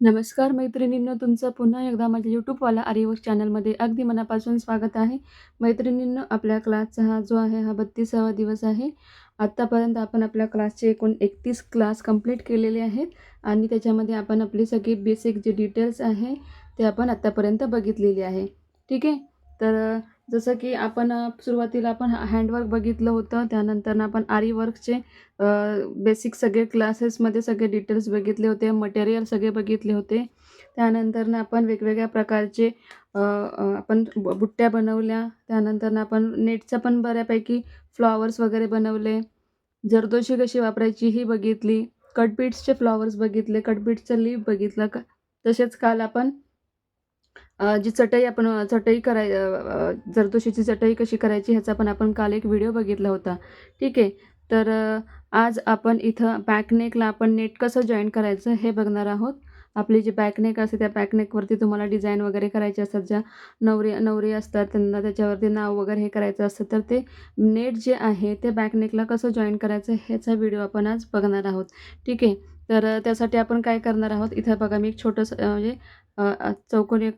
नमस्कार मैत्रिणींनो तुमचं पुन्हा एकदा माझ्या यूट्यूबवाला आर्यवर्क चॅनलमध्ये अगदी मनापासून स्वागत आहे. मैत्रिणींनो आपल्या क्लासचा हा जो आहे हा बत्तीसावा दिवस आहे. आत्तापर्यंत आपण आपल्या क्लासचे एकूण एकतीस क्लास कंप्लीट केलेले आहेत आणि त्याच्यामध्ये आपण आपली सगळी बेसिक जे डिटेल्स आहे ते आपण आत्तापर्यंत बघितलेली आहे. ठीक आहे? तर जसं की आपण सुरुवातीला आपण हँडवर्क बघितलं होतं त्यानंतर आपण आरी वर्कचे बेसिक सगळे क्लासेसमध्ये सगळे डिटेल्स बघितले होते मटेरियल सगळे बघितले होते. त्यानंतर आपण वेगवेगळ्या प्रकारचे आपण बुट्ट्या बनवल्या. त्यानंतर आपण नेटचा पण बऱ्यापैकी फ्लॉवर्स वगैरे बनवले. जरदोशी कशी वापरायची ही बघितली. कटबीट्सचे फ्लॉवर्स बघितले. कटबीट्सचं लीफ बघितलं. का तसेच काल आपण जी चटई आपण चटई कराय जरदोशीची चटई कशी करायची ह्याचा पण आपण काल एक व्हिडिओ बघितला होता. ठीक आहे? तर आज आपण इथं बॅकनेकला आपण नेट कसं जॉईन करायचं हे बघणार आहोत. आपली जी बॅकनेक असते त्या बॅकनेकवरती तुम्हाला डिझाईन वगैरे करायचे असतात. ज्या नवरी नवरी असतात त्यांना त्याच्यावरती नाव वगैरे हे करायचं असतं. तर ते नेट जे आहे ते बॅकनेकला कसं जॉईन करायचं ह्याचा व्हिडिओ आपण आज बघणार आहोत. ठीक आहे? तर त्यासाठी आपण काय करणार आहोत? इथं बघा मी एक छोटंसं म्हणजे चौकोनी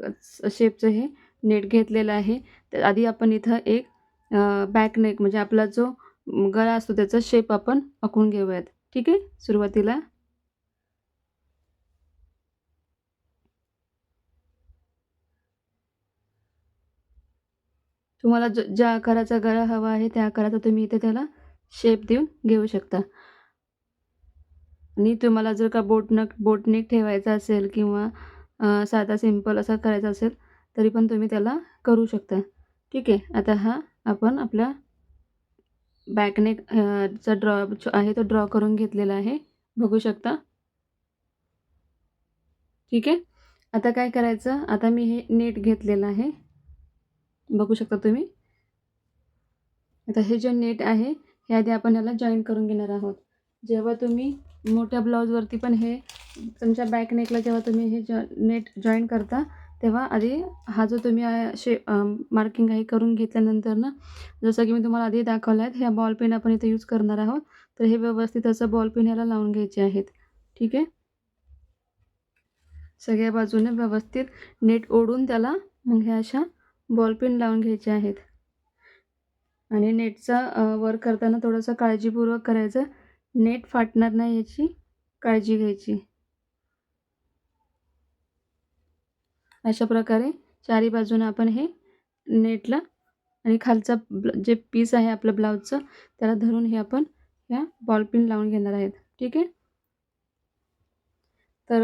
शेपचं हे नेट घेतलेलं आहे. तर आधी आपण इथं एक बॅक नेक म्हणजे आपला जो गळा असतो त्याचा शेप आपण आखून घेऊयात. ठीक आहे? सुरुवातीला. तुम्हाला ज ज्या आकाराचा गळा हवा आहे त्या आकाराचा तुम्ही इथे त्याला शेप देऊन घेऊ शकता. आणि तुम्हाला जर का बोटनक बोटनेक ठेवायचा असेल किंवा साधा सिंपल असा करायचा असेल तरी पण तुम्ही त्याला करू शकता. ठीक आहे आता हा आपण आपल्या बॅकनेक चा ड्रॉ जो आहे तो ड्रॉ करून घेतलेला आहे. बघू शकता. ठीक आहे आता काय करायचं? आता मी हे नेट घेतलेलं आहे. बघू शकता तुम्ही. आता हे जे नेट आहे हे आधी आपण याला जॉईन करून घेणार आहोत. जेव्हा तुम्ही मोठ्या ब्लाऊजवरती पण हे तुमच्या बॅक नेकला जेव्हा तुम्ही हे जॉ नेट जॉईन करता तेव्हा आधी हा जो तुम्ही असे शे मार्किंग आहे करून घेतल्यानंतर ना जसं की मी तुम्हाला आधी दाखवलं आहे ह्या बॉल पेन आपण इथे यूज करणार आहोत. तर हे व्यवस्थित असं बॉल पेन ह्याला लावून घ्यायचे आहेत. ठीक आहे? सगळ्या बाजूने व्यवस्थित नेट ओढून त्याला मग ह्या अशा बॉल पेन लावून घ्यायचे आहेत. आणि नेटचा वर्क करताना थोडंसं काळजीपूर्वक करायचं. नेट फाटणार नाही याची काळजी घ्यायची. अशा प्रकारे चारी बाजूने आपण हे नेटला आणि खालचा जे पीस आहे आपलं ब्लाऊजचं त्याला धरून हे आपण ह्या बॉल पिन लावून घेणार आहेत. ठीक आहे? तर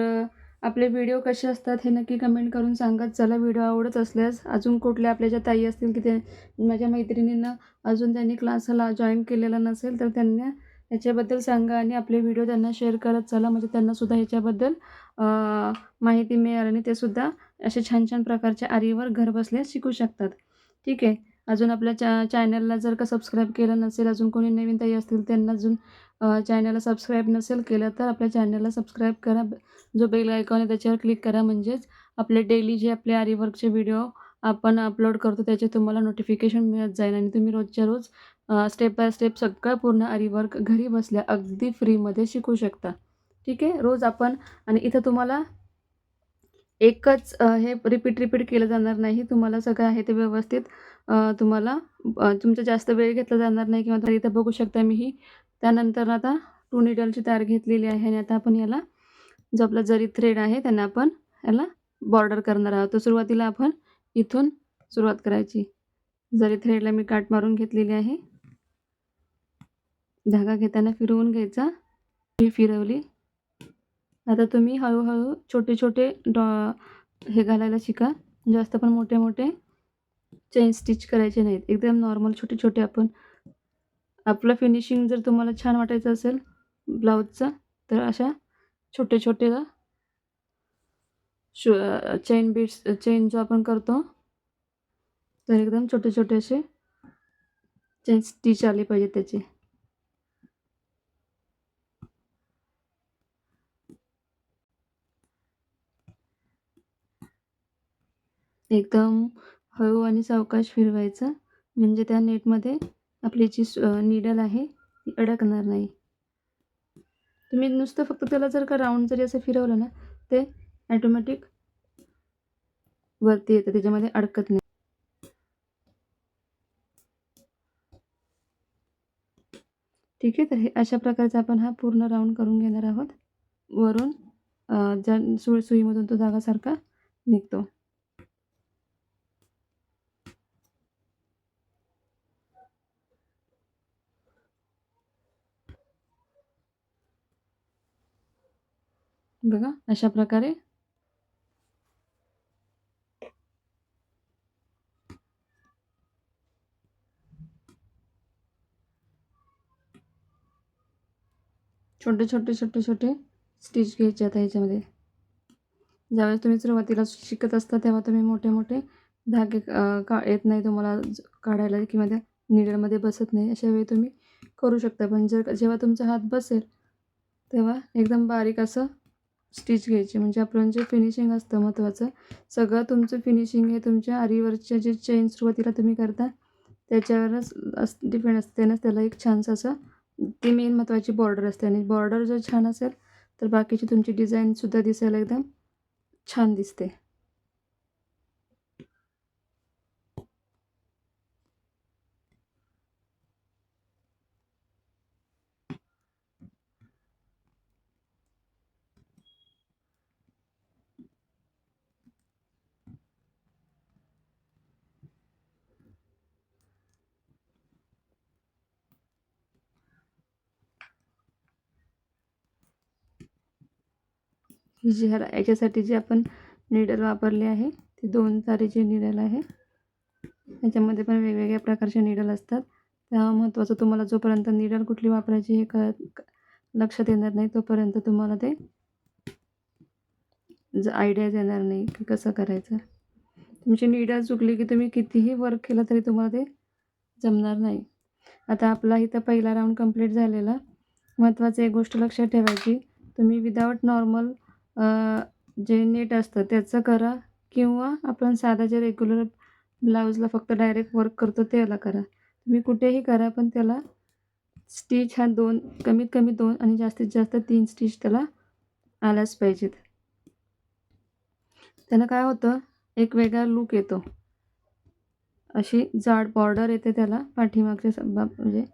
आपले व्हिडिओ कसे असतात हे नक्की कमेंट करून सांगत चला व्हिडिओ आवडत असल्यास अजून कुठल्या आपल्या ज्या ताई असतील की ते माझ्या मैत्रिणींना अजून त्यांनी क्लासला जॉईन केलेला नसेल तर त्यांना याच्याबद्दल सांगा आणि आपले व्हिडिओ त्यांना शेअर करत चला म्हणजे त्यांनासुद्धा ह्याच्याबद्दल माहिती मिळेल आणि ते सुद्धा असे छान छान प्रकारच्या आरीवर घरबसल्या शिकू शकतात. ठीक आहे. अजून आपल्या चा चॅनलला जर का सबस्क्राईब केलं नसेल अजून कोणी नवीन ताई असतील त्यांना अजून चॅनलला सबस्क्राईब नसेल केलं तर आपल्या चॅनलला सबस्क्राईब करा. जो बेल आयकॉन आहे त्याच्यावर क्लिक करा. म्हणजेच आपले डेली जे आपले आरीवर्कचे व्हिडिओ आपण अपलोड करतो त्याचे तुम्हाला नोटिफिकेशन मिळत जाईल. आणि तुम्ही रोजच्या रोज स्टेप बाय स्टेप सगळं पूर्ण आरीवर्क घरी बसल्या अगदी फ्रीमध्ये शिकू शकता. ठीक आहे? रोज आपण आणि इथं तुम्हाला एकच हे रिपीट रिपीट केलं जाणार नाही. तुम्हाला सगळं आहे ते व्यवस्थित. तुम्हाला तुमचा जास्त वेळ घेतला जाणार नाही किंवा तर इथं बघू शकता मी ही त्यानंतर आता टू निडलची तार घेतलेली आहे आणि आता आपण याला जो आपला जरी थ्रेड आहे त्यांना आपण याला बॉर्डर करणार आहोत. तर सुरुवातीला आपण इथून सुरुवात करायची. जरी थ्रेडला मी काट मारून घेतलेली आहे. धागा घेताना फिरवून घ्यायचा. ही फिरवली. आता तुम्ही हळूहळू छोटे छोटे डॉ हे घालायला शिका. जास्त पण मोठे मोठे चेन स्टिच करायचे नाहीत. एकदम नॉर्मल छोटे छोटे आपण. आपलं फिनिशिंग जर तुम्हाला छान वाटायचं असेल ब्लाऊजचं तर अशा छोटे छोटे शो चेन बीट्स चेन जो आपण करतो तर एकदम छोटे छोटे असे चेन स्टिच आले पाहिजे त्याचे. एकदम हळू आणि सावकाश फिरवायचं. म्हणजे त्या नेटमध्ये आपली जी निडल आहे ती अडकणार नाही. तुम्ही नुसतं फक्त त्याला जर का राऊंड जरी असं फिरवलं ना ते ॲटोमॅटिक वरती येतं त्याच्यामध्ये अडकत नाही. ठीक आहे तर हे अशा प्रकारचा आपण हा पूर्ण राऊंड करून घेणार आहोत. वरून ज्या सुई सुईमधून तो धागासारखा निघतो. बघा अशा प्रकारे. छोटे छोटे छोटे छोटे स्टिच घ्यायचे आता ह्याच्यामध्ये. ज्यावेळेस तुम्ही सुरुवातीला शिकत असता तेव्हा तुम्ही मोठे मोठे धागे का येत नाही तुम्हाला काढायला किंवा त्या निडलमध्ये बसत नाही अशा वेळी तुम्ही करू शकता. पण जर जेव्हा तुमचा हात बसेल तेव्हा एकदम बारीक असं स्टिच घ्यायची. म्हणजे आपलं जे फिनिशिंग असतं महत्त्वाचं सगळं तुमचं फिनिशिंग हे तुमच्या आरीवरच्या जे चेन सुरुवातीला तुम्ही करता त्याच्यावरच अस डिपेंड असते ना त्याला एक छानसं असं ती मेन महत्त्वाची बॉर्डर असते. आणि बॉर्डर जर छान असेल तर बाकीची तुमची डिझाईनसुद्धा दिसायला एकदम छान दिसते. ह्याला याच्यासाठी जी आपण निडल वापरली आहे ती दोन तारेची निडल आहे. याच्यामध्ये पण वेगवेगळ्या प्रकारचे निडल असतात. त्या महत्त्वाचं तुम्हाला जोपर्यंत निडल कुठली वापरायची हे कळत क- लक्षात येणार नाही तोपर्यंत तुम्हाला ते ज आयडियाज येणार नाही की कसं करायचं. तुमची निडल चुकली की तुम्ही कितीही वर्क केलं तरी तुम्हाला ते जमणार नाही. आता आपला इथं पहिला राऊंड कंप्लीट झालेला. महत्त्वाचं एक गोष्ट लक्षात ठेवायची. तुम्ही विदाऊट नॉर्मल जे नीट असतं त्याचं करा किंवा आपण साधा जे रेग्युलर ब्लाऊजला फक्त डायरेक्ट वर्क करतो त्याला करा. तुम्ही कुठेही करा पण त्याला स्टिच हा दोन कमीत कमी दोन आणि जास्तीत जास्त तीन स्टिच त्याला आल्याच पाहिजेत. त्यानं काय होतं एक वेगळा लूक येतो. अशी जाड बॉर्डर येते त्याला पाठीमागच्या म्हणजे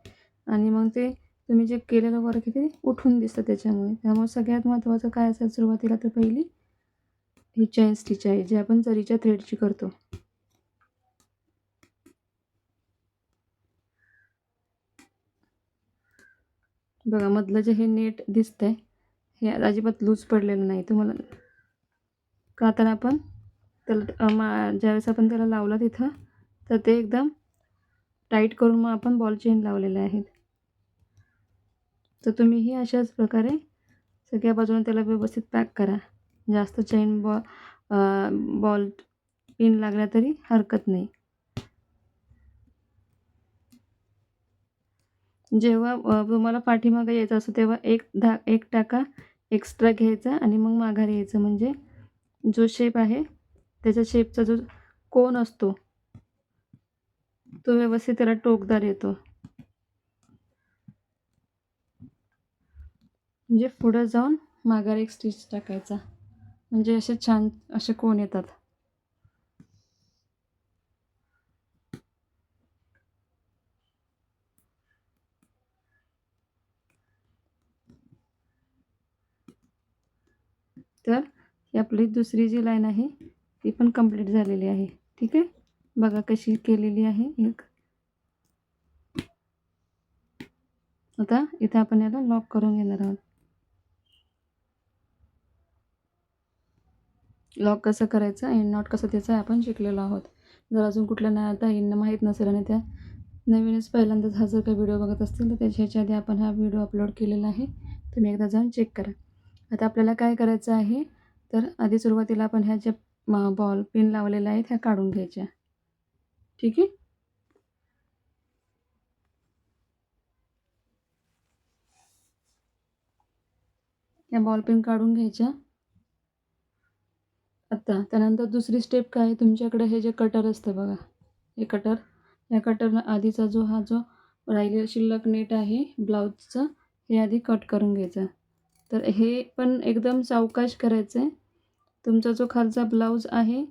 आणि मग ते तुम्ही जे केलेलं वर्क आहे ते उठून दिसतं त्याच्यामुळे. त्यामुळे सगळ्यात महत्त्वाचं काय असेल सुरुवातीला तर पहिली ही चैन स्टिच आहे जी आपण जरीच्या थ्रेडची करतो. बघा मधलं जे हे नेट दिसतंय हे अजिबात लूज पडलेलं नाही. तुम्हाला का तर आपण त्याला मा ज्यावेळेस आपण त्याला लावलं तिथं तर ते एकदम टाईट करून मग आपण बॉल चेन लावलेले आहेत. तर तुम्हीही अशाच प्रकारे सगळ्या बाजूने त्याला व्यवस्थित पॅक करा. जास्त चैन बॉ बॉल पिन लागल्या तरी हरकत नाही. जेव्हा तुम्हाला पाठीमागं यायचं असतं तेव्हा एक धा एक टाका एक्स्ट्रा घ्यायचा आणि मग माघारी यायचं. म्हणजे जो शेप आहे त्याच्या शेपचा जो कोन असतो तो व्यवस्थित त्याला टोकदार येतो. म्हणजे पुढं जाऊन माघारी एक स्टिच टाकायचा. म्हणजे असे छान असे कोण येतात. तर ही आपली दुसरी जी लाईन आहे ती पण कंप्लीट झालेली आहे. ठीक आहे? बघा कशी केलेली आहे एक. आता इथे आपण याला लॉक करून घेणार आहोत. लॉक कसं करायचं एंड नॉट कसं त्याचं आपण शिकलेलो आहोत. जर अजून कुठल्या ना आता यांना माहीत नसेल आणि त्या नवीनच पहिल्यांदाच हा जर काही व्हिडिओ बघत असतील तर त्याच्या ह्याच्या आधी आपण हा व्हिडिओ अपलोड केलेला आहे. तुम्ही एकदा जाऊन चेक करा. आता आपल्याला काय करायचं आहे? तर आधी सुरुवातीला आपण ह्या ज्या बॉल पिन लावलेल्या आहेत ह्या काढून घ्यायच्या. ठीक आहे? या बॉल पेन काढून घ्यायच्या. आता त्यानंतर दुसरी स्टेप काय? तुमच्याकडे हे जे कटर असतं बघा. हे कटर या कटरनं आधीचा जो हा जो राहिलेला शिल्लक नेट आहे ब्लाऊजचं हे आधी कट करून घ्यायचं. तर हे पण एकदम सावकाश करायचं आहे तुमचा जो खालचा ब्लाऊज आहे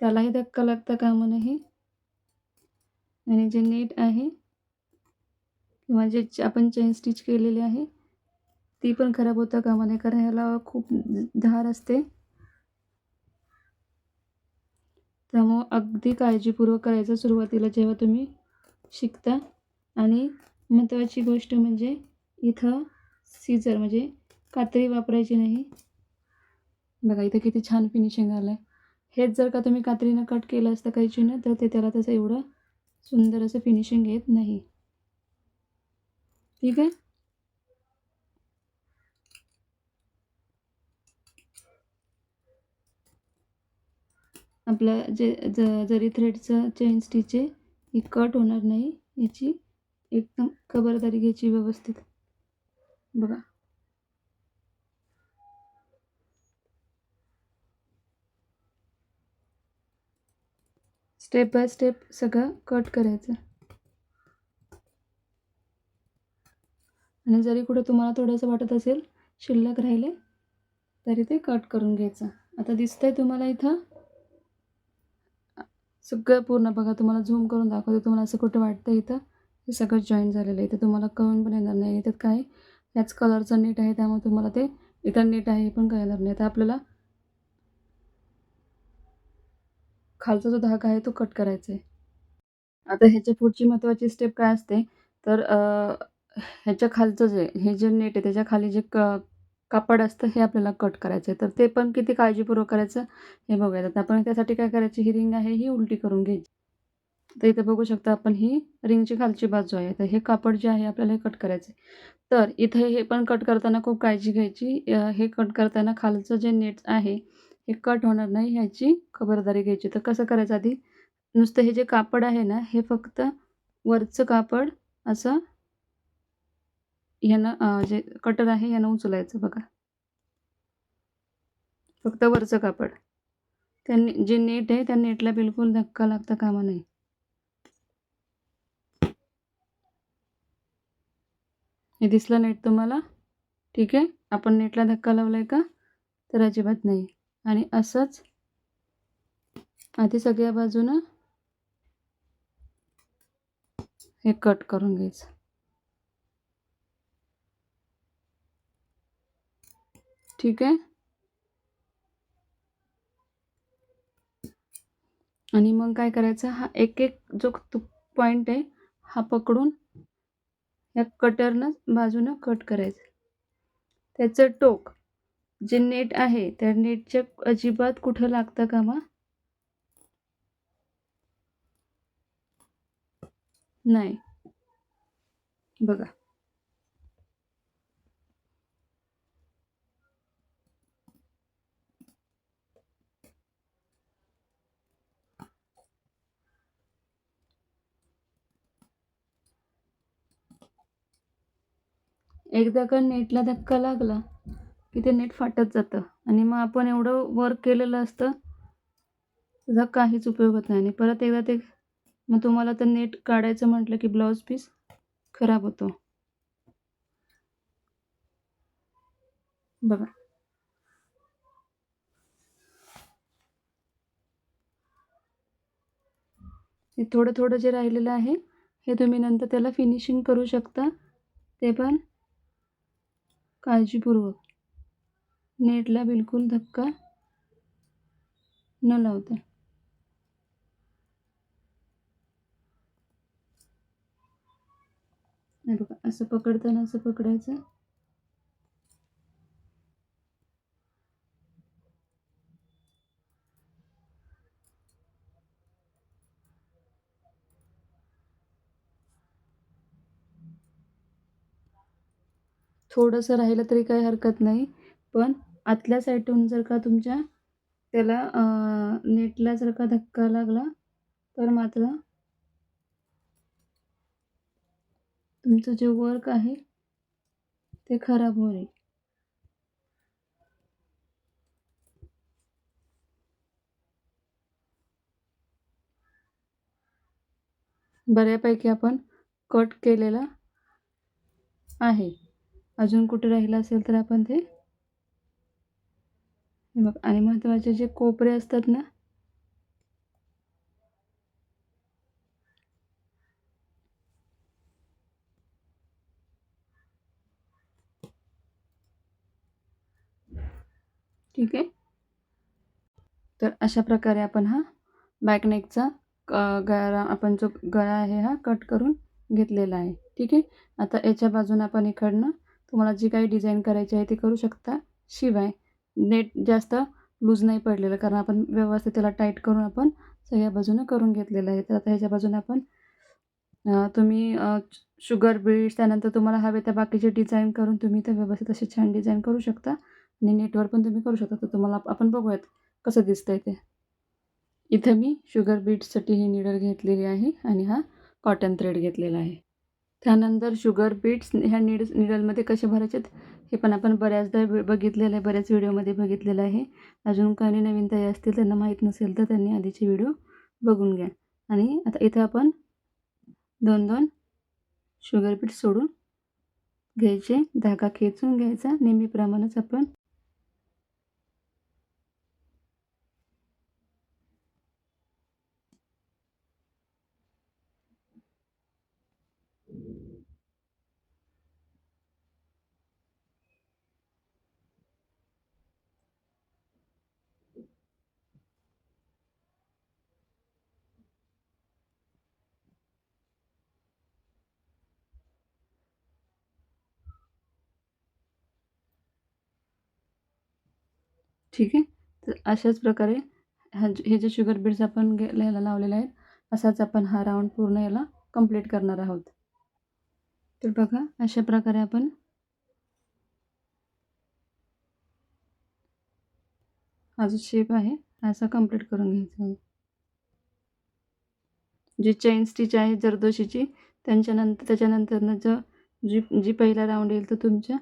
त्यालाही धक्का लागता कामा नये. आणि जे नेट आहे किंवा जे च- आपण चेन स्टिच केलेली आहे ती पण खराब होता कामा नये. कारण ह्याला खूप धार असते. त्यामुळं अगदी काळजीपूर्वक करायचं सुरुवातीला जेव्हा तुम्ही शिकता. आणि महत्त्वाची गोष्ट म्हणजे इथं सीझर म्हणजे कात्री वापरायची नाही. बघा इथं किती छान फिनिशिंग आलं आहे हेच जर का तुम्ही कात्रीनं कट केलं असतं कैचीनं तर ते त्याला तसं एवढं सुंदर असं फिनिशिंग येत नाही. ठीक आहे? आपलं जे ज जरी थ्रेडचं चेन स्टिच आहे ही कट होणार नाही. याची एकदम खबरदारी घ्यायची व्यवस्थित. बघा. स्टेप बाय स्टेप सगळं कट करायचं. आणि जरी कुठं तुम्हाला थोडंसं वाटत असेल शिल्लक राहिले तरी ते कट करून घ्यायचं. आता दिसतंय तुम्हाला इथं सगळं पूर्ण बघा तुम्हाला झूम करून दाखवते तुम्हाला असं कुठं वाटतं इथं? हे सगळं जॉईन झालेलं आहे. इथं तुम्हाला कळून पण येणार नाही इथं काय ह्याच कलरचं नीट आहे त्यामुळे तुम्हाला ते इथं नीट आहे हे पण कळणार नाही. तर आपल्याला खालचा जो धागा आहे तो कट करायचा आहे. आता ह्याच्या पुढची महत्त्वाची स्टेप काय असते? तर ह्याच्या खालचं जे हे जे नेट आहे त्याच्याखाली जे क कापड असतं हे आपल्याला कट करायचं आहे तर ते पण किती काळजीपूर्वक करायचं? हे बघायचं आता आपण त्यासाठी काय करायची? ही रिंग आहे ही उलटी करून घ्यायची. तर इथे बघू शकता आपण ही रिंगची खालची बाजू आहे. तर हे कापड जे आहे आपल्याला हे कट करायचं आहे तर इथे हे पण कट करताना खूप काळजी घ्यायची. हे कट करताना खालचं जे नेट आहे हे कट होणार नाही ह्याची खबरदारी घ्यायची. तर कसं करायचं आधी? नुसतं हे जे कापड आहे ना हे फक्त वरचं कापड असं ह्यानं जे कटर आहे यांना उचलायचं बघा. फक्त वरचं कापड. त्या जे नेट आहे त्या नेटला बिलकुल धक्का लागता कामा नये. हे दिसलं नेट तुम्हाला? ठीक आहे? आपण नेटला धक्का लावलाय का? तर अजिबात नाही. आणि असंच आधी सगळ्या बाजूनं हे कट करून घ्यायचं. ठीक आहे. आणि मग काय करायचं? हा एक एक जो पॉईंट आहे हा पकडून या कटरनं बाजूनं कट करायचं. त्याचं टोक जे नेट आहे त्या नेटच्या अजिबात कुठं लागतं का मग नाही. बघा. एकदा का नेटला धक्का लागला की ते नेट फाटत जातं. आणि मग आपण एवढं वर्क केलेलं असतं त्याचा काहीच उपयोग होत नाही. आणि परत एकदा ते मग तुम्हाला तर नेट काढायचं म्हटलं की ब्लाऊज पीस खराब होतो. बघा. हे थोडं थोडं जे राहिलेलं आहे हे तुम्ही नंतर त्याला फिनिशिंग करू शकता. ते पण काळजीपूर्वक. नेटला बिलकुल धक्का न लावता. बघा असं पकडताना असं पकडायचं. थोडंसं राहिलं तरी काही हरकत नाही. पण आतल्या साईडून जर का तुमच्या त्याला नेटला जर का धक्का लागला तर मात्र तुमचं जे वर्क आहे ते खराब होईल. बऱ्यापैकी आपण कट केलेला आहे. अजून कुठे राहिलं असेल तर आपण ते मग आणि महत्त्वाचे जे कोपरे असतात ना ठीक आहे. तर अशा प्रकारे आपण हा बॅकनेकचा गळा आपण जो गळा आहे हा कट करून घेतलेला आहे. ठीक आहे? आता याच्या बाजूने आपण इकडनं तुम्हाला जी काही डिझाईन करायची आहे ती करू शकता. शिवाय नेट जास्त लूज नाही पडलेलं कारण आपण व्यवस्थित त्याला टाईट करून आपण सगळ्या बाजूनं करून घेतलेलं आहे. तर आता ह्याच्या बाजूने आपण तुम्ही शुगर बीट्स त्यानंतर तुम्हाला हवे त्या बाकीचे डिझाईन करून तुम्ही ते व्यवस्थित असे छान डिझाईन करू शकता. आणि नेटवर पण तुम्ही करू शकता. तर तुम्हाला आपण बघूयात कसं दिसतंय ते. इथं मी शुगर बीट्ससाठी ही निडल घेतलेली आहे आणि हा कॉटन थ्रेड घेतलेला आहे. त्यानंतर शुगर बीट्स ह्या निड निडलमध्ये कसे भरायचे हे पण आपण बऱ्याचदा बघितलेलं आहे बऱ्याच व्हिडिओमध्ये बघितलेलं आहे. अजून काही नवीन ताई असतील त्यांना माहीत नसेल तर त्यांनी आधीचे व्हिडिओ बघून घ्या. आणि आता इथं आपण दोन दोन शुगर बीट सोडून घ्यायचे धागा खेचून घ्यायचा. नेहमीप्रमाणेच आपण ठीक आहे. तर अशाच प्रकारे हा हे जे शुगर बीड्स आपण गे याला लावलेले आहेत असाच आपण हा राऊंड पूर्ण याला कंप्लीट करणार आहोत. तर बघा अशा प्रकारे आपण हा जो शेप आहे असा कंप्लीट करून घ्यायचा आहे. जी चेन स्टिच आहे जरदोशीची त्यांच्यानंतर त्याच्यानंतरनं जो जी जी पहिला राऊंड येईल तो तुमच्या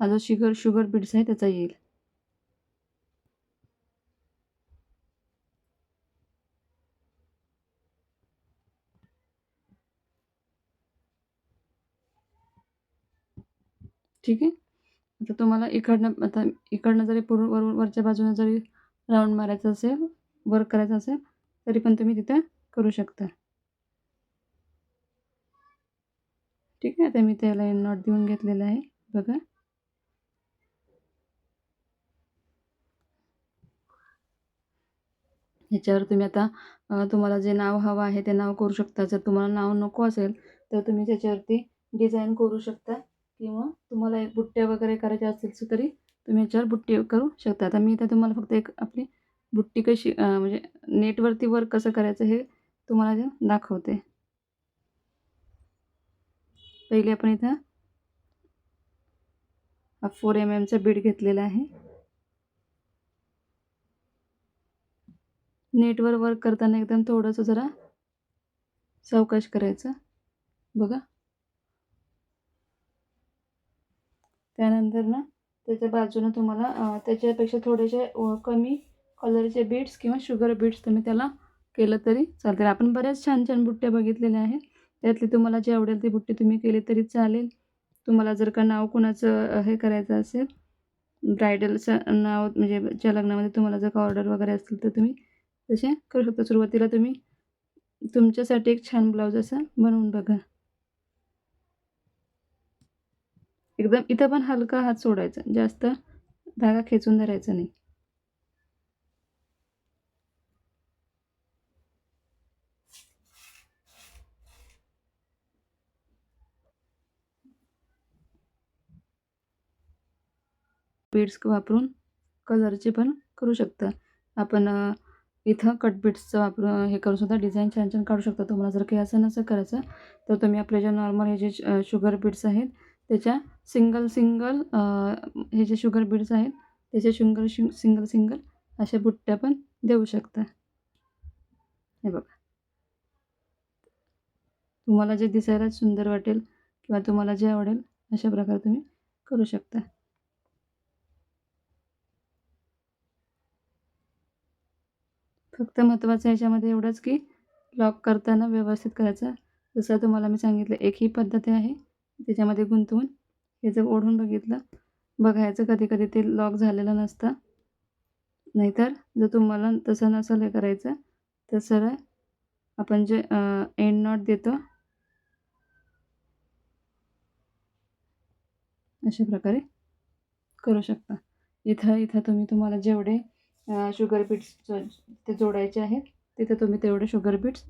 हा जो शुगर शुगर बीड्स आहे त्याचा येईल. ठीक आहे? आता तुम्हाला इकडनं आता इकडनं जरी पूर्व वर वरच्या बाजूनं जरी राऊंड मारायचं असेल वर्क करायचं असेल तरी पण तुम्ही तिथं करू शकता. ठीक आहे? आता मी त्याला नॉट देऊन घेतलेलं आहे. बघा. ह्याच्यावर तुम्ही आता तुम्हाला जे नाव हवं आहे ते नाव करू शकता. जर तुम्हाला नाव नको असेल तर तुम्ही त्याच्यावरती डिझाईन करू शकता. किंवा तुम्हाला एक बुट्ट्या वगैरे करायच्या असतील तरी तुम्ही याच्यावर बुट्टी करू शकता. आता मी इथं तुम्हाला फक्त एक आपली बुट्टी कशी म्हणजे नेटवरती वर्क कसं करायचं हे तुम्हाला दाखवते. पहिले आपण इथं हा फोर एम एमचा बीड घेतलेला आहे. नेटवर वर्क करताना एकदम थोडंसं जरा सावकाश करायचं. बघा. त्यानंतर ना त्याच्या बाजूनं तुम्हाला त्याच्यापेक्षा थोडेसे कमी कलरचे बीट्स किंवा शुगर बीट्स तुम्ही त्याला केलं तरी चालतील आपण बऱ्याच छान छान बुट्ट्या बघितलेल्या आहेत. त्यातली तुम्हाला जे आवडेल ती बुट्टी तुम्ही केली तरी चालेल. तुम्हाला जर का नाव कोणाचं हे करायचं असेल ब्रायडलचं नाव म्हणजे ज्या लग्नामध्ये तुम्हाला जर का ऑर्डर वगैरे असतील तर तुम्ही तसे करू शकता. सुरुवातीला तुम्ही तुमच्यासाठी एक छान ब्लाऊज असं बनवून बघा. एकदम इथं पण हलका हात सोडायचा. जास्त धागा खेचून धरायचा नाही. बीड्स वापरून कलरचे पण करू शकता. आपण इथं कट बीड्सचं वापर हे करू सुद्धा डिझाईन छान छान काढू शकता तुम्हाला. जर काही असं नसं करायचं तर तुम्ही आपले जे नॉर्मल हे जे शुगर बीड्स आहेत त्याच्या सिंगल सिंगल हे जे शुगर बीड्स आहेत त्याचे शुंगल शिंग सिंगल सिंगल अशा बुट्ट्या पण देऊ शकता. हे बघा. तुम्हाला जे दिसायला सुंदर वाटेल किंवा तुम्हाला जे आवडेल अशा प्रकारे तुम्ही करू शकता. फक्त महत्त्वाचं ह्याच्यामध्ये एवढंच की लॉक करताना व्यवस्थित करायचं. जसं तुम्हाला मी सांगितलं एक ही पद्धती आहे. त्याच्यामध्ये गुंतवून हे जर ओढून बघितलं बघायचं कधी कधी ते लॉक झालेलं नसतं. नाहीतर जर तुम्हाला तसं नसेल हे करायचं तर सरळ आपण जे एंड नॉट देतो अशा प्रकारे करू शकता. इथं इथं तुम्ही तुम्हाला जेवढे शुगर बीट्स ते जोडायचे आहेत तिथे तुम्ही तेवढे शुगर बीट्स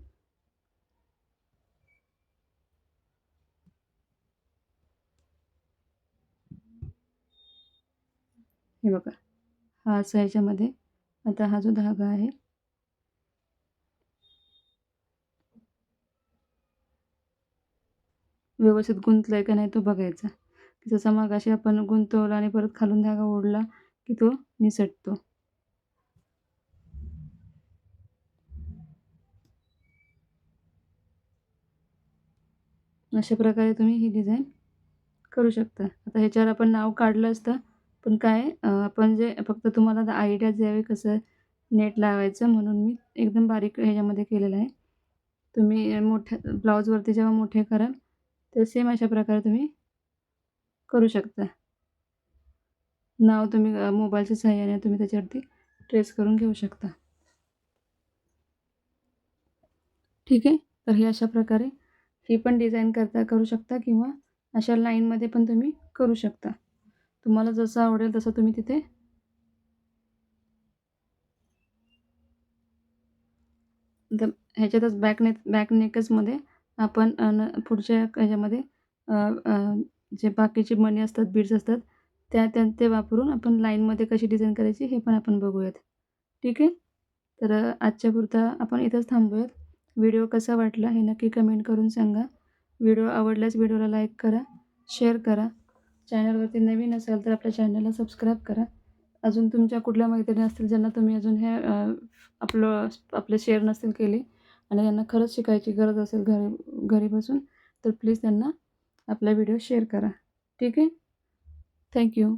हे बघा. हा असा याच्यामध्ये आता हा जो धागा आहे. व्यवस्थित गुंतलाय का नाही तो बघायचा. जसा मागाशी आपण गुंतवला आणि परत खालून धागा ओढला की तो निसटतो. अशा प्रकारे तुम्ही ही डिझाईन करू शकता. आता ह्याच्यावर आपण नाव काढलं असतं. पण काय आपण जे फक्त तुम्हाला आयडिया द्यावे कसं नेट लावायचं म्हणून मी एकदम बारीक ह्याच्यामध्ये केलेलं आहे. तुम्ही मोठ्या ब्लाऊजवरती जेव्हा मोठे कराल तर सेम अशा प्रकारे तुम्ही करू शकता. नाव तुम्ही मोबाईलच्या सहाय्याने तुम्ही त्याच्यावरती ट्रेस करून घेऊ शकता. ठीक आहे? तर हे अशा प्रकारे ही पण डिझाईन करता करू शकता किंवा अशा लाईनमध्ये पण तुम्ही करू शकता. तुम्हाला जसं आवडेल तसं तुम्ही तिथे तर ह्याच्यातच बॅक नेक बॅक नेकचमध्ये आपण पुढच्या ह्याच्यामध्ये जे बाकीचे मणी असतात बीड्स असतात त्या त्या ते वापरून आपण लाईनमध्ये कशी डिझाईन करायची हे पण आपण बघूयात. ठीक आहे? तर आजच्या पुरता आपण इथंच थांबूयात. व्हिडिओ कसा वाटला हे नक्की कमेंट करून सांगा. व्हिडिओ आवडल्यास व्हिडिओला लाईक करा शेअर करा. चॅनलवरती नवीन असाल तर आपल्या चॅनलला सबस्क्राईब करा. अजून तुमच्या कुठल्या मैत्रिणी असतील ज्यांना तुम्ही अजून हे आपलं आपले शेअर नसतील केले आणि त्यांना खरंच शिकायची गरज असेल घरी घरी बसून तर प्लीज त्यांना आपला व्हिडिओ शेअर करा. ठीक आहे? थँक्यू